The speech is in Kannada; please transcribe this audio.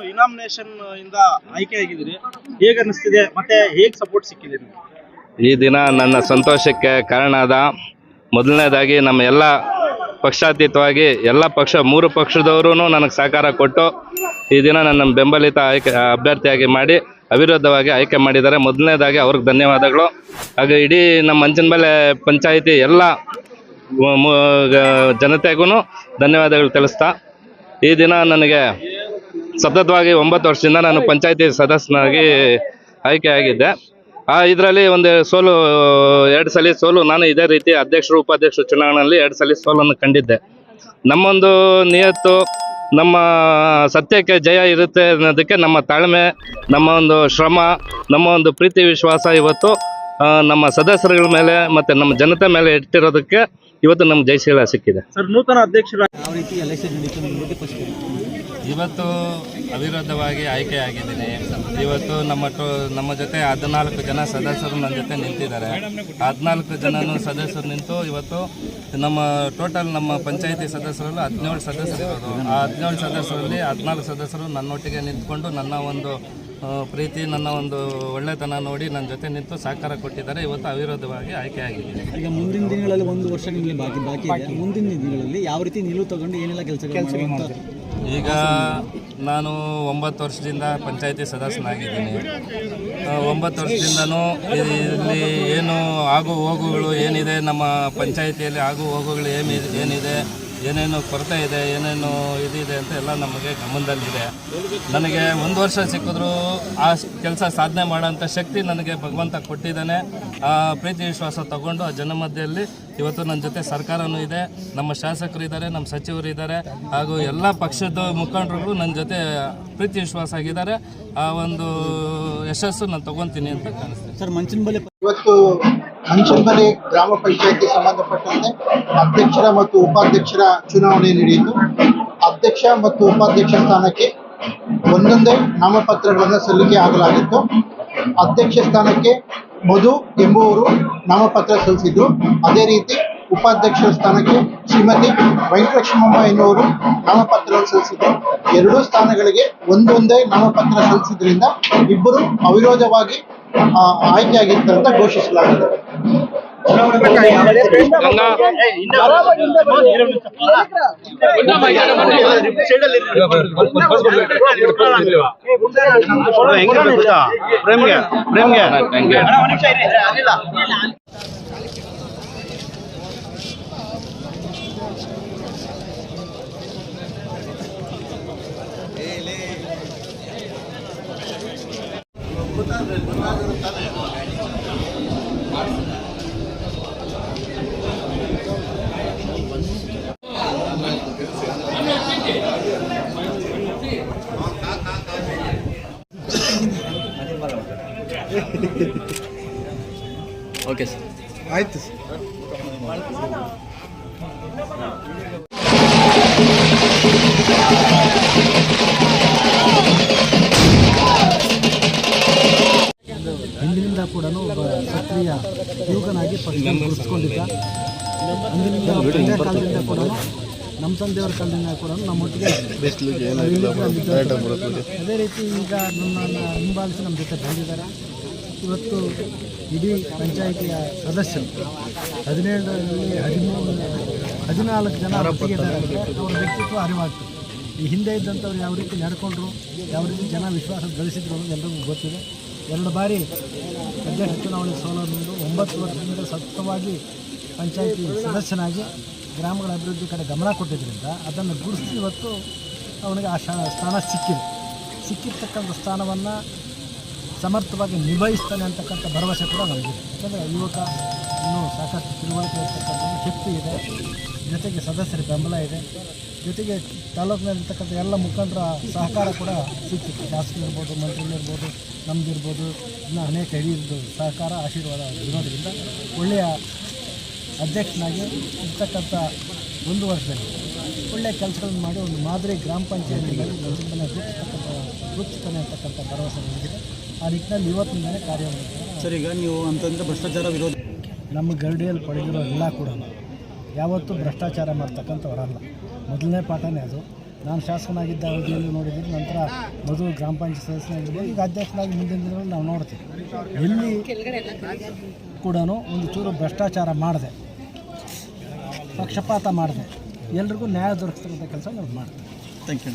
ಏನು ಇನಾಮಿನೇಷನ್ ಇಂದ ಆಯ್ಕೆ ಆಗಿದ್ದೀರಿ. ಹೇಗೆ ಅನಿಸ್ತಿದೆ ಮತ್ತೆ ಹೇಗೆ ಸಪೋರ್ಟ್ ಸಿಕ್ಕಿದೆ ಈ ದಿನ ನನ್ನ ಸಂತೋಷಕ್ಕೆ ಕಾರಣ ಆದ ಮೊದಲನೇದಾಗಿ ನಮ್ಮ ಎಲ್ಲ ಪಕ್ಷಾತೀತವಾಗಿ ಎಲ್ಲ ಪಕ್ಷ, ಮೂರು ಪಕ್ಷದವರು ನನಗೆ ಸಹಕಾರ ಕೊಟ್ಟು ಈ ದಿನ ನನ್ನ ಬೆಂಬಲಿತ ಆಯ್ಕೆ, ಅಭ್ಯರ್ಥಿಯಾಗಿ ಮಾಡಿ ಅವಿರೋಧವಾಗಿ ಆಯ್ಕೆ ಮಾಡಿದ್ದಾರೆ. ಮೊದಲನೇದಾಗಿ ಅವ್ರಿಗೆ ಧನ್ಯವಾದಗಳು. ಹಾಗೆ ಇಡೀ ನಮ್ಮ ಮಂಚನಬೆಲೆ ಪಂಚಾಯಿತಿ ಎಲ್ಲ ಜನತೆಗೂ ಧನ್ಯವಾದಗಳು ತಿಳಿಸ್ತಾ ಈ ದಿನ ನನಗೆ ಸತತವಾಗಿ ಒಂಬತ್ತು ವರ್ಷದಿಂದ ನಾನು ಪಂಚಾಯತಿ ಸದಸ್ಯನಾಗಿ ಆಯ್ಕೆಯಾಗಿದ್ದೆ ಆ ಇದರಲ್ಲಿ ಒಂದು ಸೋಲು ಎರಡು ಸಲ ಸೋಲು ನಾನು ಇದೇ ರೀತಿ ಅಧ್ಯಕ್ಷರು ಉಪಾಧ್ಯಕ್ಷರು ಚುನಾವಣೆಯಲ್ಲಿ ಎರಡು ಸಲ ಸೋಲನ್ನು ಕಂಡಿದ್ದೆ. ನಮ್ಮೊಂದು ನಿಯತ್ತು ನಮ್ಮ ಸತ್ಯಕ್ಕೆ ಜಯ ಇರುತ್ತೆ ಅನ್ನೋದಕ್ಕೆ ನಮ್ಮ ತಾಳ್ಮೆ ನಮ್ಮ ಒಂದು ಶ್ರಮ ನಮ್ಮ ಒಂದು ಪ್ರೀತಿ ವಿಶ್ವಾಸ ಇವತ್ತು ನಮ್ಮ ಸದಸ್ಯರುಗಳ ಮೇಲೆ ಮತ್ತು ನಮ್ಮ ಜನತೆ ಮೇಲೆ ಇಟ್ಟಿರೋದಕ್ಕೆ ಇವತ್ತು ನಮ್ಮ ಜಯಶೀಲ ಸಿಕ್ಕಿದೆ. ಸರ್ ನೂತನ ಅಧ್ಯಕ್ಷರ ಯಾವ ರೀತಿ ಎಲೆಕ್ಷನ್ ಇವತ್ತು ಅವಿರೋಧವಾಗಿ ಆಯ್ಕೆಯಾಗಿದ್ದೀನಿ. ಇವತ್ತು ನಮ್ಮ ಟೋ ನಮ್ಮ ಜೊತೆ ಹದಿನಾಲ್ಕು ಜನ ಸದಸ್ಯರು ನನ್ನ ಜೊತೆ ನಿಂತಿದ್ದಾರೆ. ಹದಿನಾಲ್ಕು ಜನನು ಸದಸ್ಯರು ನಿಂತು ಇವತ್ತು ನಮ್ಮ ಟೋಟಲ್ ನಮ್ಮ ಪಂಚಾಯಿತಿ ಸದಸ್ಯರಲ್ಲಿ ಹದಿನೇಳು ಸದಸ್ಯರು ಇರೋದು. ಆ ಹದಿನೇಳು ಸದಸ್ಯರಲ್ಲಿ ಹದಿನಾಲ್ಕು ಸದಸ್ಯರು ನನ್ನೊಟ್ಟಿಗೆ ನಿಂತ್ಕೊಂಡು ನನ್ನ ಒಂದು ಪ್ರೀತಿ ನನ್ನ ಒಂದು ಒಳ್ಳೆತನ ನೋಡಿ ನನ್ನ ಜೊತೆ ನಿಂತು ಸಹಕಾರ ಕೊಟ್ಟಿದ್ದಾರೆ. ಇವತ್ತು ಅವಿರೋಧವಾಗಿ ಆಯ್ಕೆಯಾಗಿದ್ದೀನಿ. ಈಗ ಮುಂದಿನ ದಿನಗಳಲ್ಲಿ ಒಂದು ವರ್ಷ ನಿಮಗೆ ಬಾಕಿ ಬಾಕಿ ಇದೆ. ಮುಂದಿನ ದಿನಗಳಲ್ಲಿ ಯಾವ ರೀತಿ ನಿಲುವು ತಗೊಂಡು ಏನೆಲ್ಲ ಕೆಲಸ ಮಾಡುವಂತ ಈಗ ನಾನು ಒಂಬತ್ತು ವರ್ಷದಿಂದ ಪಂಚಾಯತಿ ಸದಸ್ಯನಾಗಿದ್ದೀನಿ. ಒಂಬತ್ತು ವರ್ಷದಿಂದನೂ ಇಲ್ಲಿ ಏನು ಆಗು ಹೋಗುಗಳು ಏನಿದೆ, ನಮ್ಮ ಪಂಚಾಯಿತಿಯಲ್ಲಿ ಆಗು ಹೋಗುಗಳು ಏನಿದೆ ಏನಿದೆ ಏನೇನು ಕೊರತೆ ಇದೆ, ಏನೇನು ಇದಿದೆ ಅಂತ ಎಲ್ಲ ನಮಗೆ ಗಮನದಲ್ಲಿದೆ. ನನಗೆ ಒಂದು ವರ್ಷ ಸಿಕ್ಕಿದ್ರು ಆ ಕೆಲಸ ಸಾಧನೆ ಮಾಡೋಂಥ ಶಕ್ತಿ ನನಗೆ ಭಗವಂತ ಕೊಟ್ಟಿದ್ದಾನೆ. ಆ ಪ್ರೀತಿ ವಿಶ್ವಾಸ ತಗೊಂಡು ಆ ಜನಮಧ್ಯದಲ್ಲಿ ಇವತ್ತು ನನ್ನ ಜೊತೆ ಸರ್ಕಾರನೂ ಇದೆ, ನಮ್ಮ ಶಾಸಕರು ಇದ್ದಾರೆ, ನಮ್ಮ ಸಚಿವರು ಇದ್ದಾರೆ, ಹಾಗೂ ಎಲ್ಲ ಪಕ್ಷದ ಮುಖಂಡರುಗಳು ನನ್ನ ಜೊತೆ ಪ್ರೀತಿ ವಿಶ್ವಾಸ ಆಗಿದ್ದಾರೆ. ಆ ಒಂದು ಯಶಸ್ಸು ನಾನು ತಗೊತೀನಿ ಅಂತ ಕಾಣಿಸ್ತೀನಿ ಸರ್, ಮಂಚಿನ ಬಲೆ ಇವತ್ತು ಮಂಚನಬೆಲೆ ಗ್ರಾಮ ಪಂಚಾಯತಿ ಸಂಬಂಧಪಟ್ಟಂತೆ ಅಧ್ಯಕ್ಷರ ಮತ್ತು ಉಪಾಧ್ಯಕ್ಷರ ಚುನಾವಣೆ ನಡೆಯಿತು. ಅಧ್ಯಕ್ಷ ಮತ್ತು ಉಪಾಧ್ಯಕ್ಷ ಸ್ಥಾನಕ್ಕೆ ಒಂದೊಂದೇ ನಾಮಪತ್ರಗಳನ್ನು ಸಲ್ಲಿಕೆ ಆಗಲಾಗಿತ್ತು. ಅಧ್ಯಕ್ಷ ಸ್ಥಾನಕ್ಕೆ ಮಧು ಎಂಬುವರು ನಾಮಪತ್ರ ಸಲ್ಲಿಸಿದ್ರು. ಅದೇ ರೀತಿ ಉಪಾಧ್ಯಕ್ಷ ಸ್ಥಾನಕ್ಕೆ ಶ್ರೀಮತಿ ವೆಂಕಟಲಕ್ಷ್ಮಮ್ಮ ಎನ್ನುವರು ನಾಮಪತ್ರವನ್ನು ಸಲ್ಲಿಸಿದ್ರು. ಎರಡೂ ಸ್ಥಾನಗಳಿಗೆ ಒಂದೊಂದೇ ನಾಮಪತ್ರ ಸಲ್ಲಿಸಿದ್ರಿಂದ ಇಬ್ಬರು ಅವಿರೋಧವಾಗಿ ಆ, ಆಯ್ಕೆಯಾಗಿದ್ದಂತ ಘೋಷಿಸಲಾಗಿದೆ ಹೆಂಗಿರ್ಬೇಕು ಗೊತ್ತಾ ಪ್ರೇಮ್ಗೆ ಪ್ರೇಮ್ಗೆ ಓಕೆ ಸರ್. ಆಯ್ತು ಹಿಂದಿನಿಂದ ಕೂಡ ಒಬ್ಬ ಸಕ್ರಿಯ ಯುವಕನಾಗಿ ಪಕ್ಷ ಗುರುತಿಸ್ಕೊಂಡಿದ್ದ ಅಂದಿನಿಂದ ಅವ್ರ ತಂದೆ ಕಾಲದಿಂದ ಕೂಡ ನಮ್ಮ ತಂದೆಯವರ ಕಾಲದಿಂದ ಕೂಡ ನಮ್ಮೊಟ್ಟಿಗೆ ಅದೇ ರೀತಿ ಈಗ ನಮ್ಮನ್ನು ಹಿಂಬಾಲಿಸಿ ನಮ್ಮ ಜೊತೆ ಬಂದಿದ್ದಾರೆ. ಇವತ್ತು ಇಡೀ ಪಂಚಾಯಿತಿಯ ಸದಸ್ಯರು ಹದಿನೇಳರಲ್ಲಿ ಹದಿಮೂರು, ಹದಿನಾಲ್ಕು ಜನ ಒಟ್ಟಿಗೆ ಇದ್ದಾರೆ. ಅಂದರೆ ಅವರ ವ್ಯಕ್ತಿತ್ವ ಅರಿವಾಗ್ತದೆ ಈ ಹಿಂದೆ ಇದ್ದಂಥವ್ರು ಯಾವ ರೀತಿ ನಡ್ಕೊಂಡ್ರು, ಯಾವ ರೀತಿ ಜನ ವಿಶ್ವಾಸ ಗಳಿಸಿದ್ರು ಅನ್ನೋದು ಎಲ್ಲರಿಗೂ ಗೊತ್ತಿದೆ. ಎರಡು ಬಾರಿ ಅಧ್ಯಕ್ಷ ಚುನಾವಣೆ ಸೋಲನ್ನು ಒಂಬತ್ತು ವರ್ಷದಿಂದ ಸತತವಾಗಿ ಪಂಚಾಯಿತಿ ಸದಸ್ಯನಾಗಿ ಗ್ರಾಮಗಳ ಅಭಿವೃದ್ಧಿ ಕಡೆ ಗಮನ ಕೊಟ್ಟಿದ್ದರಿಂದ ಅದನ್ನು ಗುರುತಿಸಿ ಇವತ್ತು ಅವನಿಗೆ ಆ ಸ್ಥಾನ ಸಿಕ್ಕಿದೆ. ಸಿಕ್ಕಿರ್ತಕ್ಕಂಥ ಸ್ಥಾನವನ್ನು ಸಮರ್ಥವಾಗಿ ನಿಭಾಯಿಸ್ತಾನೆ ಅಂತಕ್ಕಂಥ ಭರವಸೆ ಕೂಡ ನಮಗಿದೆ. ಯಾಕಂದರೆ ಯುವಕ ಇನ್ನೂ ಸಾಕಷ್ಟು ತಿಳುವಳಿಕೆ ಇರ್ತಕ್ಕಂಥ ಶಕ್ತಿ ಇದೆ. ಜೊತೆಗೆ ಸದಸ್ಯರ ಬೆಂಬಲ ಇದೆ. ಜೊತೆಗೆ ತಾಲೂಕಿನಲ್ಲಿರ್ತಕ್ಕಂಥ ಎಲ್ಲ ಮುಖಂಡರ ಸಹಕಾರ ಕೂಡ ಸಿಕ್ಕಿತ್ತು ಶಾಸಕರು ಇರ್ಬೋದು, ಮಂತ್ರಿಗಳು ಇರ್ಬೋದು ನಮ್ಮದಿರ್ಬೋದು ಇನ್ನು ಅನೇಕ ಹಿರಿಯರದ್ದು ಸಹಕಾರ, ಆಶೀರ್ವಾದ ಇರೋದರಿಂದ ಒಳ್ಳೆಯ ಅಧ್ಯಕ್ಷನಾಗಿ ಇರ್ತಕ್ಕಂಥ ಒಂದು ವರ್ಷದಲ್ಲಿ ಒಳ್ಳೆಯ ಕೆಲಸಗಳನ್ನು ಮಾಡಿ ಒಂದು ಮಾದರಿ ಗ್ರಾಮ ಪಂಚಾಯತಿನಲ್ಲಿ ಮಂಚನ ರೂಪಿಸ್ತಕ್ಕಂಥ ರೂಪಿಸ್ತಾನೆ ಅಂತಕ್ಕಂಥ ಭರವಸೆ ನನಗಿದೆ ಆ ನಿಟ್ಟಿನಲ್ಲಿ ಇವತ್ತಿನಿಂದಲೇ ಕಾರ್ಯ ಸರ್ ಈಗ ನೀವು ಅಂತಂದ್ರೆ ಭ್ರಷ್ಟಾಚಾರ ವಿರೋಧ ನಮ್ಮ ಗರಡಿಯಲ್ಲಿ ಪಡೆದಿರೋ ಎಲ್ಲ ಕೂಡ ಯಾವತ್ತೂ ಭ್ರಷ್ಟಾಚಾರ ಮಾಡ್ತಕ್ಕಂಥವರಲ್ಲ ಮೊದಲನೇ ಪಾಠನೇ ಅದು. ನಾನು ಶಾಸಕನಾಗಿದ್ದ ಅವಧಿಯಲ್ಲಿ ನೋಡಿದ್ದೀನಿ ನಂತರ ಮಧು ಗ್ರಾಮ ಪಂಚಾಯತ್ ಸದಸ್ಯನಾಗಿದ್ದೆ ಈಗ ಅಧ್ಯಕ್ಷನಾಗಿ ಮುಂದಿನ ದಿನಗಳಲ್ಲಿ ನಾವು ನೋಡ್ತೀವಿ. ಎಲ್ಲಿ ಕೂಡ ಒಂದು ಚೂರು ಭ್ರಷ್ಟಾಚಾರ ಮಾಡಿದೆ ಪಕ್ಷಪಾತ ಮಾಡಿದೆ ಎಲ್ರಿಗೂ ನ್ಯಾಯ ದೊರಕಿಸ್ತಕ್ಕಂಥ ಕೆಲಸ ನಾವು ಮಾಡ್ತೀವಿ. Thank you